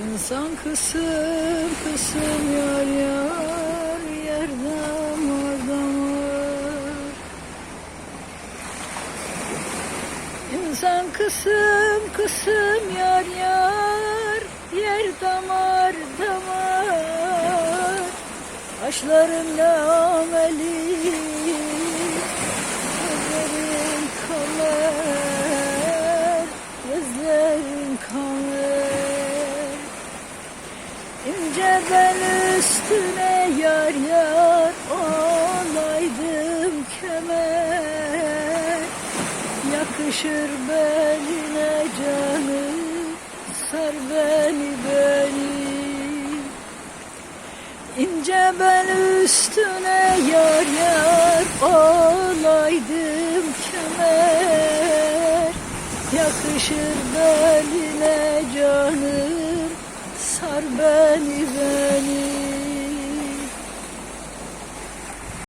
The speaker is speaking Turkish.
İnsan kısım kısım yar yar yer damar damar. İnsan kısım kısım yar yar yer damar damar. Aşların İnce bel üstüne yar yar Olaydım kemer. Yakışır beline canım Sar beni beni. İnce bel üstüne yar yar Olaydım kemer. Yakışır beline canım